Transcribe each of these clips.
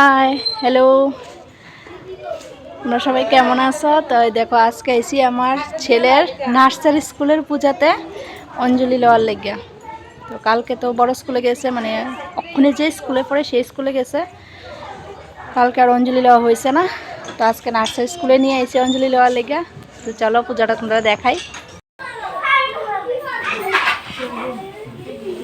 Hi hello তোমরা সবাই কেমন আছো? তো দেখো, আজকে এসি আমার ছেলের নার্সারি স্কুলের পূজাতে অঞ্জলি লওয়ার লেগে। তো কালকে তো বড় স্কুলে গেছে মানে ওখানে যে স্কুলে পড়ে সেই স্কুলে গেছে। কালকে আর অঞ্জলি লওয়া হয়েছে না। তো আজকে নার্সারি স্কুলে নিয়ে এসে অঞ্জলি লওয়ার লেগে। তো চলো পূজাটা তোমরা দেখাই।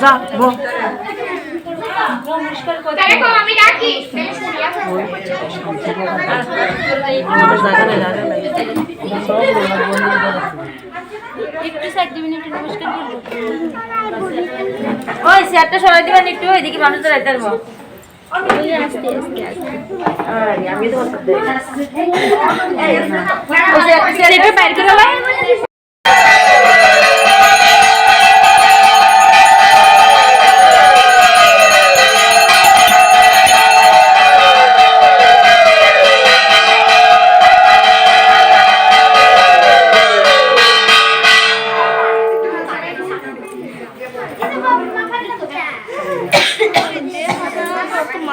তো রয়েছে তো ওই চেয়ারটা সরাই দিবেন একটু এদিকে মানুষ তো রাখতে পারব চেয়ারটা বাইর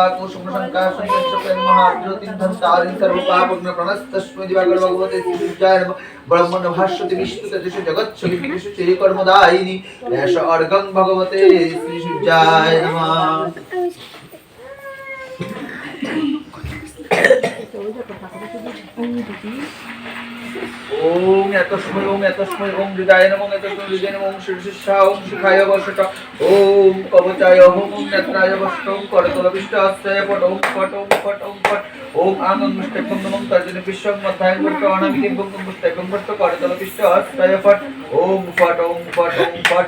कुसुम शंका संयक्षपेन महाज्योतिर्धन तारिण सर्व पापग्न प्रणस्तस्मै दिवाकर भगवते श्रीजाय नमः ब्रह्मण भाष्यति विष्णु तजस जगत छवि विष्णु चेय कर्मदायिनी ऐश अर्घं भगवते श्री ওং এত সময় ওং এত সময় ওং হৃদয় নম, এত সময় হৃদয় নম ওং শীর্ষা ওং শিখায় বসট ওং কবচায় ওং ওং নেত্রায় বসট ওং করতলবিষ্ট আশ্রয় পট ওং পট ওং পট ওং পট ওং আনন্দ মুষ্টেকম নমং তর্জন বিশ্বং মধ্যায় মুষ্ট অনামিতি ভঙ্গ মুষ্টেকম ভট্ট করতলবিষ্ট আশ্রয় পট ওং পট ওং পট ওং পট।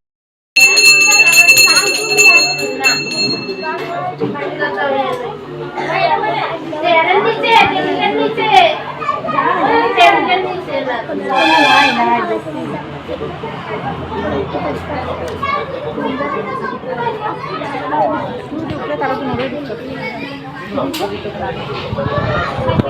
টেবিলের নিচে ও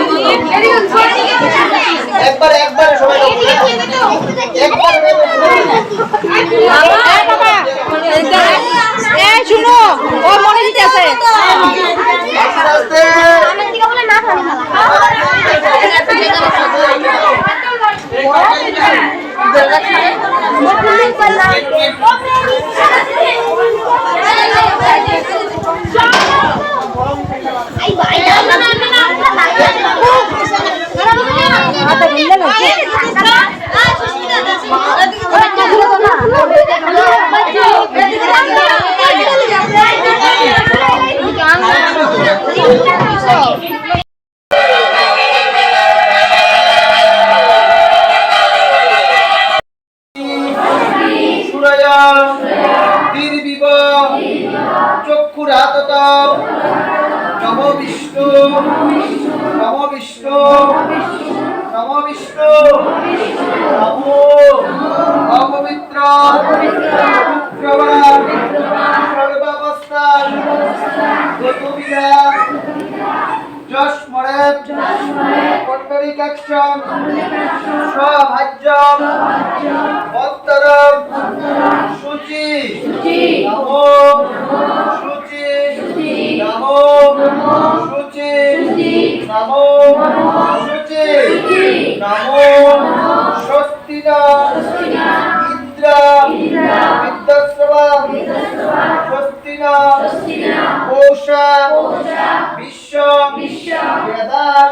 একবার একবার সবাই একবার নম বিষ্ণু নম বিষ্ণু নম বিষ্ণু নমো অপবিত্র শুক্রবার। সর্বাবস্থা গতবিরা যশমরে পণ্ডরিকাক্ষম স্বভাজ্যম অন্তরম। শুচি নমো। শুচি নমো। শুচি নমো।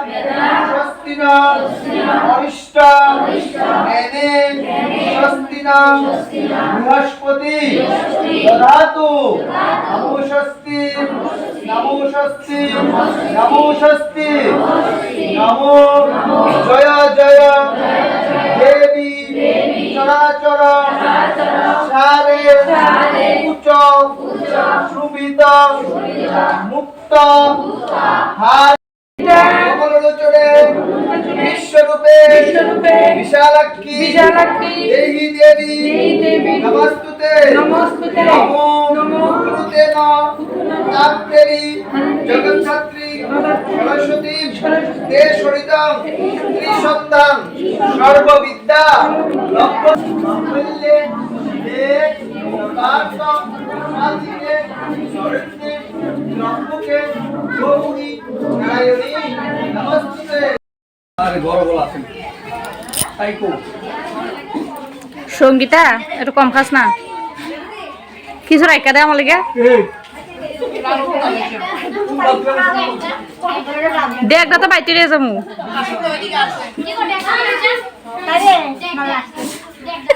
বেদা স্বস্তি অরিষ্ট মেনে বৃহস্পতি। দধাতু। নমো স্বস্তি। নমো নমো জয় জয়। দেবী। চরাচর। সারে। উচ্চ। সুবিত মুক্ত। হার। বিশ্বরূপে। বিশালাক্ষী। দেহি দেবী। নমস্তুতে। নমস্তুতে। নমো। নাম। দেবী জগৎছাত্রী সরস্বতী। তে সরিতম। ত্রিসন্তান। সর্ববিদ্যা। দেব কার্ত সাধিকে শরণ্যে লক্ষ্যকে গৌরী। নারায়ণী। নমস্তুতে। সঙ্গীতা একটু কম খাস না। কিছু রাইকা দে আমার লিগে। দে একটা তো বাইতে রে যাব। কি করে দেখা